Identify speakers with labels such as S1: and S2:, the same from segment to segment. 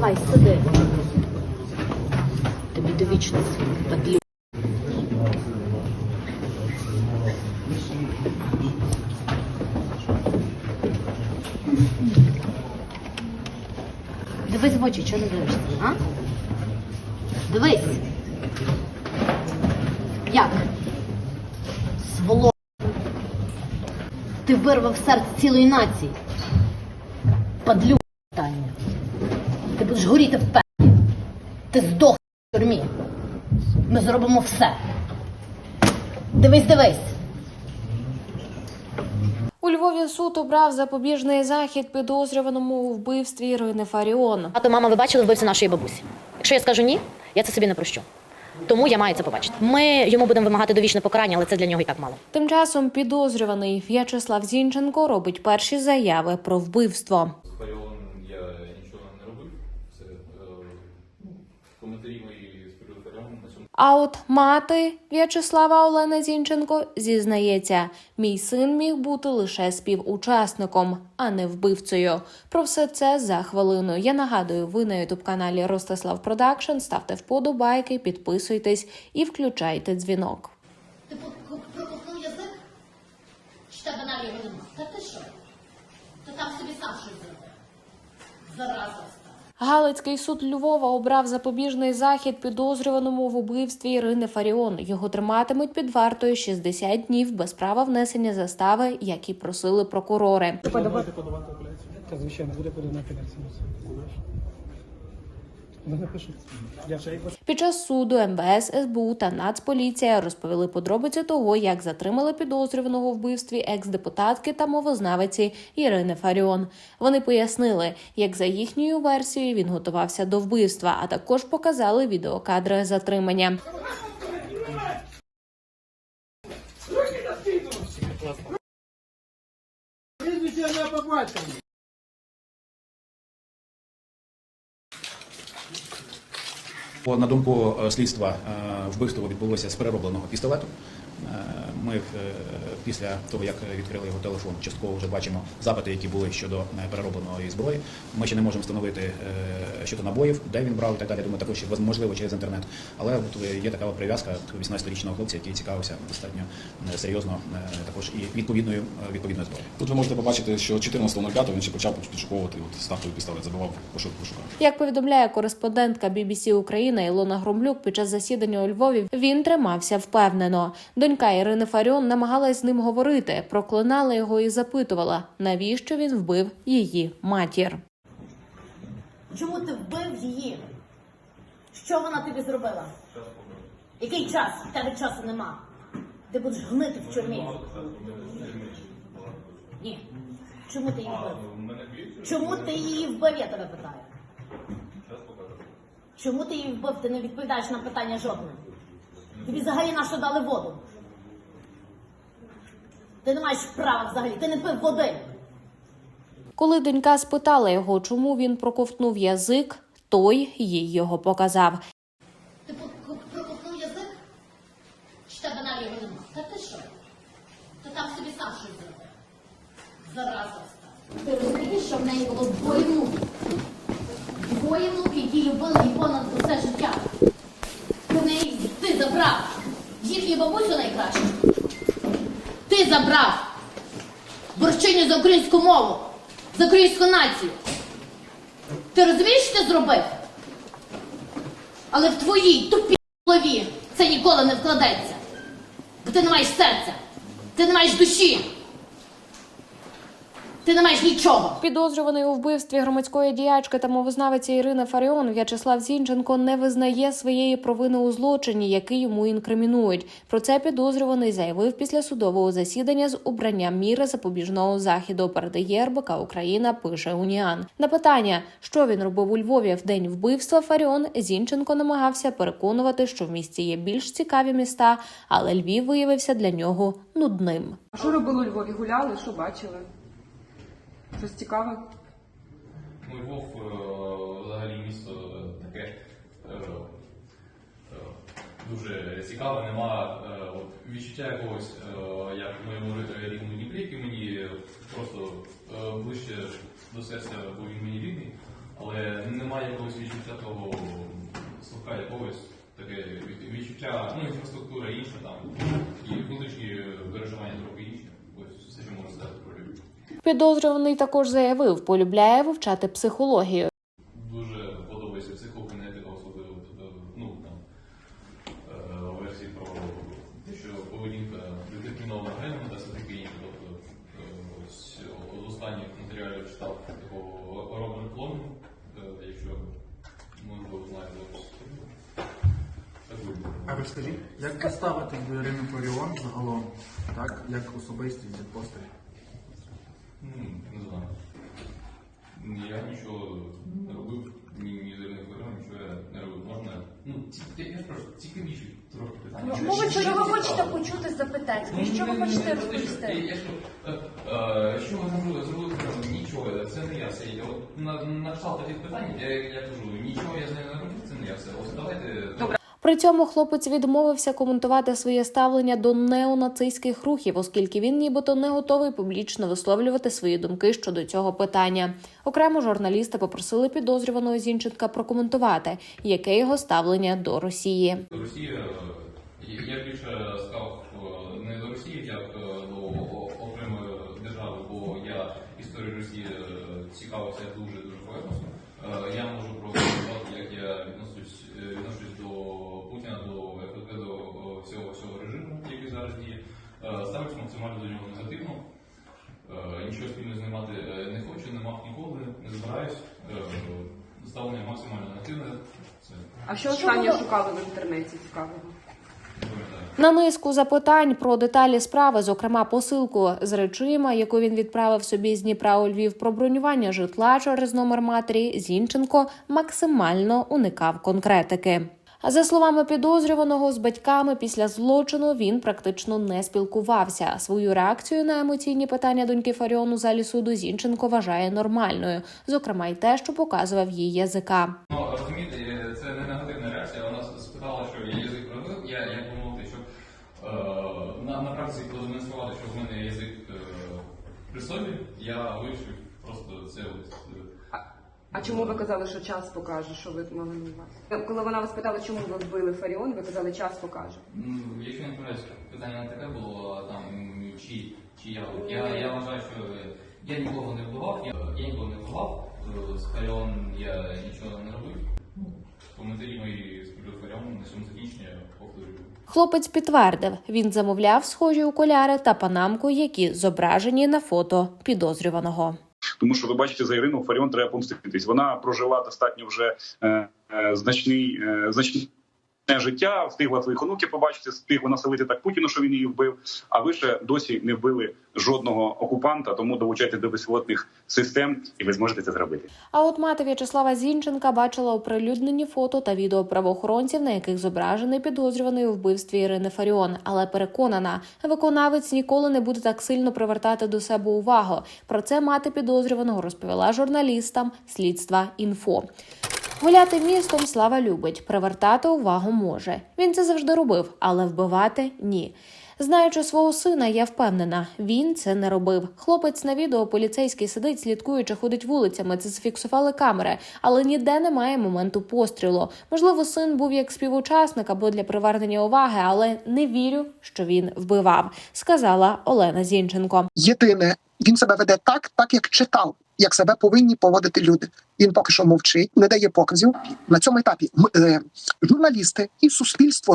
S1: Давай, сиди. Тобі до вічності, падлю. Дивись в очі, чого не дивишся, а? Дивись. Як? Своло. Ти вирвав серце цілої нації. Падлю. Ти будеш в пеклі. Ти здох в тюрмі. Ми зробимо все. Дивись, дивись.
S2: У Львові суд обрав запобіжний захід підозрюваному у вбивстві Ірини Фаріон.
S1: Тато, мама, ви бачили вбивцю нашої бабусі? Якщо я скажу ні, я це собі не прощу. Тому я маю це побачити. Ми йому будемо вимагати довічне покарання, але це для нього і так мало.
S2: Тим часом підозрюваний В'ячеслав Зінченко робить перші заяви про вбивство.
S3: З Фаріон я нічого не робив. Це е, ну, коментарі мої з приводу Фаріон на цьому.
S2: А от мати В'ячеслава Олена Зінченко зізнається, мій син міг бути лише співучасником, а не вбивцею. Про все це за хвилину. Я нагадую, ви на ютуб каналі Ростислав Продакшн. Ставте вподобайки, підписуйтесь і включайте дзвінок.
S1: Ти проковтнув язик? Чи тебе на його нема? Та ти що? Ти там собі сам щось зробив. Зараза.
S2: Галицький суд Львова обрав запобіжний захід підозрюваному в убивстві Ірини Фаріон. Його триматимуть під вартою 60 днів без права внесення застави, як і просили прокурори.
S4: Подавати подавати апеляцію. Звичайно, буде подана апеляція. Ви напишіть. Я ще як
S2: Під час суду МВС, СБУ та Нацполіція розповіли подробиці того, як затримали підозрюваного вбивстві екс-депутатки та мовознавиці Ірини Фаріон. Вони пояснили, як за їхньою версією він готувався до вбивства, а також показали відеокадри затримання.
S5: Бо, На думку е, слідства, е, вбивство відбулося з переробленого пістолету. Е, Ми після того, як відкрили його телефон, частково вже бачимо запити, які були щодо переробленої зброї. Ми ще не можемо встановити щодо набоїв, де він брав і так далі. Думаю, також можливо через інтернет. Але от є така прив'язка 18-річного хлопця, який цікавився достатньо серйозно також і відповідною відповідною зброєю.
S6: Тут ви можете побачити, що 14.05 він ще почав підшуковувати от стартовий пістолет, забивав пошук пошукав.
S2: Як повідомляє кореспондентка BBC Україна Ілона Громлюк, під час засідання у Львові він тримався впевнено. Донька Ірини Фаріон намагалась з ним говорити, проклинала його і запитувала, навіщо він вбив її матір.
S1: Чому ти вбив її? Що вона тобі зробила? Який час? В тебе часу нема. Ти будеш гнити в тюрмі. Ні. Чому ти її вбив? Чому ти її вбив, я тебе питаю? Чому ти її вбив? Ти не відповідаєш на питання жодне. Тобі взагалі на що дали воду? Ти не маєш права взагалі, ти не пив води.
S2: Коли донька спитала його, чому він проковтнув язик, той їй його показав.
S1: Ти проковтнув язик? Чи тебе на його нема? Та ти що? Ти там собі сам щось зробив. Зараза. Ти розумієш, що в неї було двоє внуків? Внуків, які любили її понад усе життя. Неї ти забрав їхню бабусю найкращу. Ти забрав борщиню за українську мову, за українську націю. Ти розумієш, що ти зробив? Але в твоїй тупій голові це ніколи не вкладеться. Бо ти не маєш серця, ти не маєш душі, ти не маєш нічого.
S2: Підозрюваний у вбивстві громадської діячки та мовознавиці Ірини Фаріон В'ячеслав Зінченко не визнає своєї провини у злочині, який йому інкримінують. Про це підозрюваний заявив після судового засідання з обранням міри запобіжного заходу. Передає РБК Україна. Пише Уніан. На питання, що він робив у Львові в день вбивства Фаріон, Зінченко намагався переконувати, що в місті є більш цікаві міста, але Львів виявився для нього нудним.
S7: А що робили у Львові? Гуляли, що бачили? Щось цікаве?
S3: Ну, Львов е, взагалі місто таке е, е, дуже цікаве, нема е, відчуття якогось, е, як моєму рідному Дніпрі, який мені просто е, ближче до серця, бо він мені рідний, але немає якогось відчуття того слухка якогось таке відчуття, ну, інфраструктура інша там, і внутрішні переживання трохи інші. Ось все, що можу сказати про людей.
S2: Підозрюваний також заявив, полюбляє вивчати психологію.
S3: Дуже подобається психокінетика, особливо тобто, ну там е, версії про те, що поведінка детермінована геном та все таке інше. Тобто е, ось з останніх матеріалів читав такого Роберт Клон, е, якщо можливо знаєте.
S8: А розкажіть, як ви ставитесь до Ірини Фаріон загалом, так, як особистість як постать?
S3: Ну, не знаю. Я нічого не робив, ні, з Іриною нічого я не робив. Можна, ну, ці, я ж кажу, цікавіші трохи питання.
S1: Ну, Мовить, що ви хочете почути запитати?
S3: Ну,
S1: Що ви хочете розповісти?
S3: що ви зробили правильно? нічого, це не я все. На, кшталт таких питань, я, я кажу, нічого я з нею не робив, це не я все. Ось давайте.
S2: При цьому хлопець відмовився коментувати своє ставлення до неонацистських рухів, оскільки він нібито не готовий публічно висловлювати свої думки щодо цього питання. Окремо журналісти попросили підозрюваного Зінченка прокоментувати, яке його ставлення до Росії.
S3: Росія, максимально до нього негативно. Е, Нічого спільно знімати е, не хочу, не мав ніколи, не збираюсь. Е, Ставлення максимально негативне. Це
S7: А що останнє шукали в інтернеті цікавого?
S2: На низку запитань про деталі справи, зокрема посилку з речима, яку він відправив собі з Дніпра у Львів про бронювання житла через номер матері, Зінченко максимально уникав конкретики. А за словами підозрюваного, з батьками після злочину він практично не спілкувався. Свою реакцію на емоційні питання доньки Фаріон у залі суду Зінченко вважає нормальною, зокрема й те, що показував її язика.
S3: Ну, розумієте, е, це не негативна реакція. Вона спитала, що я язик проявив. Я як би мовити, щоб е, на, на практиці продемонструвати, що в мене язик е, при собі, я вирішив просто це от.
S7: А чому ви казали, що час покаже, що ви мали на увазі? Коли вона вас питала, чому ви вбили Фаріон, ви казали, час покаже.
S3: Ну, якщо не помиляюсь, питання не таке було, там чи, чи я. Я, я вважаю, що я нікого не вбивав, я, я нікого не вбивав, з Харіон я нічого не робив. Ну, Коментарі мої з приводу Харіон на цьому закінчення повторюю.
S2: Хлопець підтвердив, він замовляв схожі окуляри та панамку, які зображені на фото підозрюваного.
S9: Тому що ви бачите за Ірину Фаріон треба помститись. Вона прожила достатньо вже е, е, значний е, значне життя, встигла своїх онуків побачити, встигла населити так Путіну, що він її вбив. А ви ще досі не вбили жодного окупанта, тому долучайте до безпілотних систем, і ви зможете це зробити.
S2: А от мати В'ячеслава Зінченка бачила оприлюднені фото та відео правоохоронців, на яких зображений підозрюваний у вбивстві Ірини Фаріон, але переконана, виконавець ніколи не буде так сильно привертати до себе увагу. Про це мати підозрюваного розповіла журналістам слідства інфо. Гуляти містом слава любить, привертати увагу може. Він це завжди робив, але вбивати ні. Знаючи свого сина, я впевнена, він це не робив. Хлопець на відео поліцейський сидить, слідкуючи, ходить вулицями. Це зафіксували камери, але ніде немає моменту пострілу. Можливо, син був як співучасник або для привернення уваги, але не вірю, що він вбивав, сказала Олена Зінченко.
S10: Єдине, він себе веде так, так як читав, як себе повинні поводити люди. Він поки що мовчить, не дає показів. На цьому етапі е, журналісти і суспільство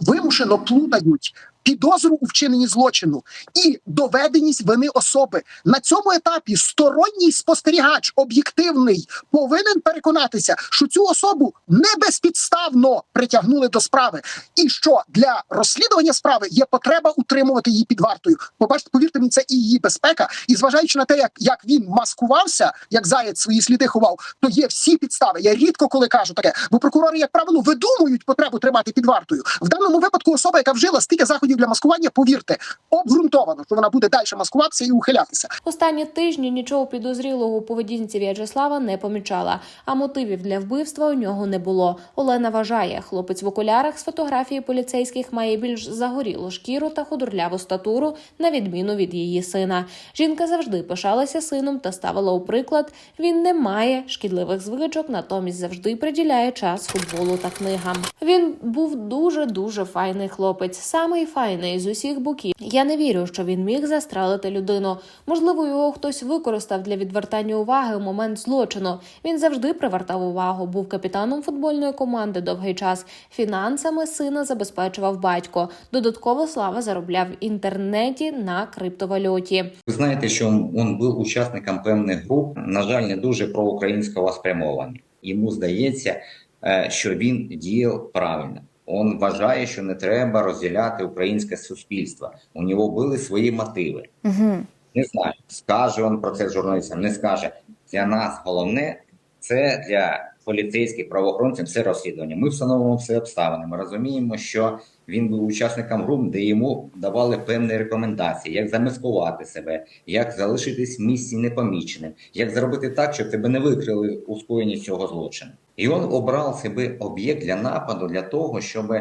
S10: вимушено плутають підозру у вчиненні злочину і доведеність вини особи. На цьому етапі сторонній спостерігач об'єктивний повинен переконатися, що цю особу не безпідставно притягнули до справи, і що для розслідування справи є потреба утримувати її під вартою. Побачите, повірте мені, це і її безпека. І зважаючи на те, як, як він маскувався, як заяць свої сліди ховав, то є всі підстави. Я рідко коли кажу таке, бо прокурори, як правило, видумують потребу тримати під вартою. В даному випадку особа, яка вжила стільки заходів для маскування, повірте, обґрунтовано, що вона буде далі маскуватися і ухилятися.
S2: Останні тижні нічого підозрілого у поведінці В'ячеслава не помічала, а мотивів для вбивства у нього не було. Олена вважає, хлопець в окулярах з фотографії поліцейських має більш загорілу шкіру та худорляву статуру, на відміну від її сина. Жінка завжди пишалася сином та ставила у приклад. Він не має шкідливих звичок, натомість завжди приділяє час футболу та книгам. Він був дуже дуже файний хлопець, самий файний з усіх боків. Я не вірю, що він міг застрелити людину. Можливо, його хтось використав для відвертання уваги у момент злочину. Він завжди привертав увагу, був капітаном футбольної команди довгий час. Фінансами сина забезпечував батько. Додатково слава заробляв в інтернеті на криптовалюті.
S11: Ви знаєте, що він був учасником певних груп, на жаль, не дуже проукраїнського спрямовані. Йому здається, е, що він діяв правильно. Він вважає, що не треба розділяти українське суспільство. У нього були свої мотиви.
S12: Угу.
S11: Не знаю, скаже він про це журналістам, не скаже. Для нас головне це для поліцейських правоохоронців все розслідування. Ми встановимо все обставини. Ми розуміємо, що він був учасником груп, де йому давали певні рекомендації, як замискувати себе, як залишитись в місці непоміченим, як зробити так, щоб тебе не викрили у скоєнні цього злочину. І він обрав себе об'єкт для нападу для того, щоб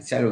S11: ця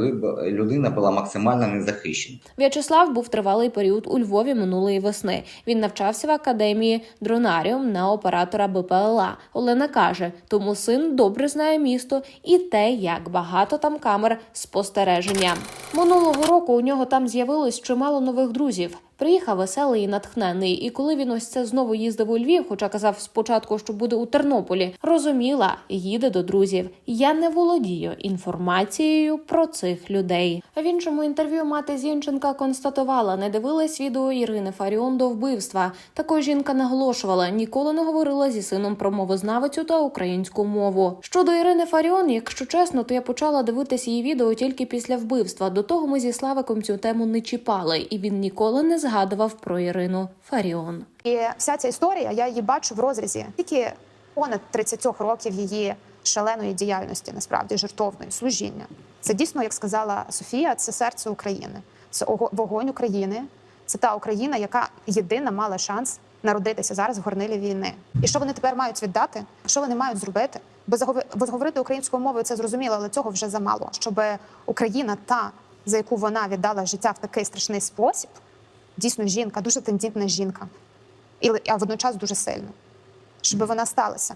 S11: людина була максимально незахищена.
S2: В'ячеслав був тривалий період у Львові минулої весни. Він навчався в академії дронаріум на оператора БПЛА. Олена каже, тому син добре знає місто і те, як багато там камер спостереження. Минулого року у нього там з'явилось чимало нових друзів. Приїхав веселий і натхнений. І коли він ось це знову їздив у Львів, хоча казав спочатку, що буде у Тернополі, розуміла, їде до друзів. Я не володію інформацією про цих людей. В іншому інтерв'ю мати Зінченка констатувала, не дивилась відео Ірини Фаріон до вбивства. Також жінка наголошувала, ніколи не говорила зі сином про мовознавицю та українську мову. Щодо Ірини Фаріон, якщо чесно, то я почала дивитись її відео тільки після вбивства. До того ми зі Славиком цю тему не чіпали, і він ніколи не згадував про Ірину Фаріон.
S12: І вся ця історія, я її бачу в розрізі тільки понад 30 років її шаленої діяльності, насправді жертовної служіння. Це дійсно, як сказала Софія, це серце України, це ого- вогонь України. Це та Україна, яка єдина мала шанс народитися зараз в горнилі війни. І що вони тепер мають віддати? Що вони мають зробити? Бо загови- говорити українською мовою це зрозуміло, але цього вже замало. Щоб Україна, та за яку вона віддала життя в такий страшний спосіб, дійсно жінка, дуже тендітна жінка, і а водночас дуже сильна, щоб вона сталася.